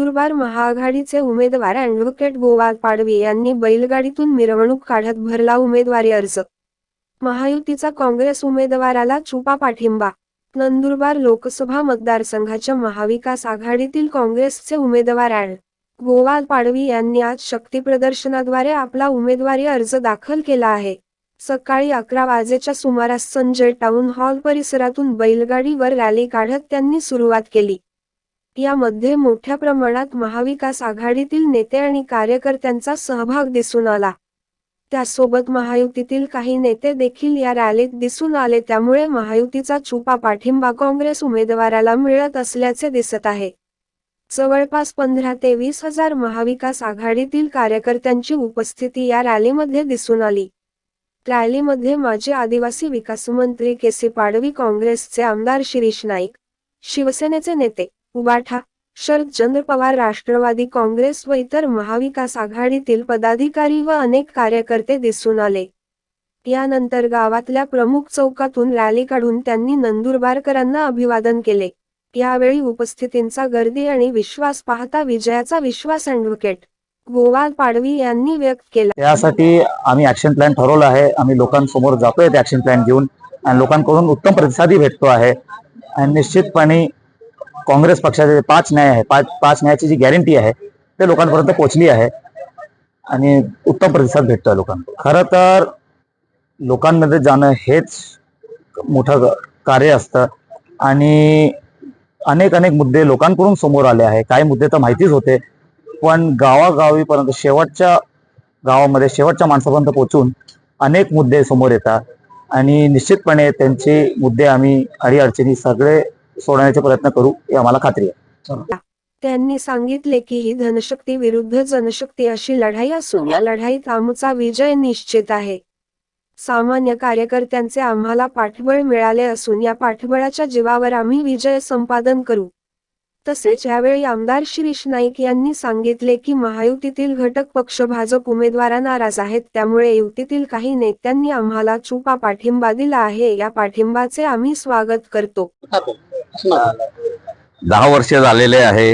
नंदुरबार महाआघाडीचे उमेदवार अॅडव्होकेट गोवाल पाडवी यांनी बैलगाडीतून मिरवणूक काढत भरला उमेदवारी अर्ज. महायुतीचा काँग्रेस उमेदवाराला छुपा पाठिंबा. नंदुरबार लोकसभा मतदारसंघाच्या महाविकास आघाडीतील काँग्रेसचे उमेदवार अॅड गोवाल पाडवी यांनी आज शक्ती प्रदर्शनाद्वारे आपला उमेदवारी अर्ज दाखल केला आहे. सकाळी अकरा वाजेच्या सुमारास संजय टाउन हॉल परिसरातून बैलगाडीवर रॅली काढत त्यांनी सुरुवात केली. यामध्ये मोठ्या प्रमाणात महाविकास आघाडीतील नेते आणि कार्यकर्त्यांचा सहभाग दिसून आला. त्यासोबत महायुतीतील काही नेते देखील या रॅलीत दिसून आले त्यामुळे महायुतीचा छुपा पाठिंबा काँग्रेस उमेदवाराला मिळत असल्याचे दिसत आहे. जवळपास पंधरा ते वीस हजार महाविकास आघाडीतील कार्यकर्त्यांची उपस्थिती या रॅलीमध्ये दिसून आली. रॅलीमध्ये माजी आदिवासी विकास मंत्री के सी पाडवी काँग्रेसचे आमदार शिरीष नाईक शिवसेनेचे नेते उबाठा शरदचंद्र पवार राष्ट्रवादी काँग्रेस व इतर महाविकास आघाडीतील पदाधिकारी व अनेक कार्यकर्ते दिसून आले. यानंतर गावातल्या प्रमुख चौकातून रॅली काढून त्यांनी नंदुरबारकरांना अभिवादन केले. यावेळी उपस्थितींचा गर्दी आणि विश्वास पाहता विजयाचा विश्वास अॅडव्होकेट गोवाल पाडवी यांनी व्यक्त केला. यासाठी आम्ही ऍक्शन प्लॅन ठरवला आहे. आम्ही लोकांसमोर जातोय ऍक्शन प्लॅन घेऊन. आणि लोकांकडून उत्तम प्रतिसादही भेटतो आहे. आणि निश्चितपणे काँग्रेस पक्षाचे जे पाच न्याय आहे पाच पाच न्यायाची जी गॅरंटी आहे ते लोकांपर्यंत पोहोचली आहे आणि उत्तम प्रतिसाद भेटतोय लोकांना. खरं तर लोकांमध्ये जाणं हेच मोठं कार्य असतं आणि अनेक अनेक मुद्दे लोकांकडून समोर आले आहे. काही मुद्दे तर माहितीच होते पण गावागावीपर्यंत शेवटच्या गावामध्ये शेवटच्या माणसापर्यंत पोहोचून अनेक मुद्दे समोर येतात आणि निश्चितपणे त्यांचे मुद्दे आम्ही अडीअडचणी सगळे सोडवण्याचे प्रयत्न करू ही आम्हाला खात्री आहे. त्यांनी सांगितले की ही धनशक्ती विरुद्ध जनशक्ती अशी लढाई असून या लढाईत आमचा विजय निश्चित आहे. सामान्य कार्यकर्त्यांचे आम्हाला पाठबळ मिळाले असून या पाठबळाच्या जीवावर आम्ही विजय संपादन करू. तसेच यावेळी आमदार शिरीष नाईक यांनी सांगितले की महायुतीतील घटक पक्ष भाजप उमेदवारा नाराज आहेत त्यामुळे युतीतील काही नेत्यांनी आम्हाला छुपा पाठिंबा दिला आहे या पाठिंबाचे आम्ही स्वागत करतो. दहा वर्ष झालेले आहे.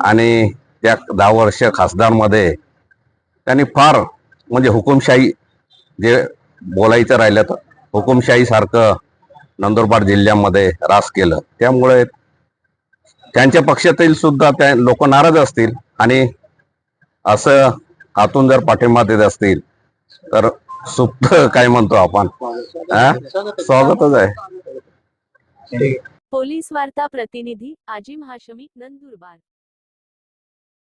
आणि त्या दहा वर्ष खासदारमध्ये त्यांनी फार म्हणजे हुकुमशाही जे बोलायचं राहिलं तर हुकुमशाही सारखं नंदुरबार जिल्ह्यामध्ये रास केलं. त्यामुळे त्यांच्या पक्षातील सुद्धा त्या लोक नाराज असतील. आणि असं हातून जर पाठिंबा देत असतील तर सुप्त काय म्हणतो आपण? स्वागतच आहे. पोलीस वार्ता प्रतिनिधी आजिम हाशमी नंदुरबार.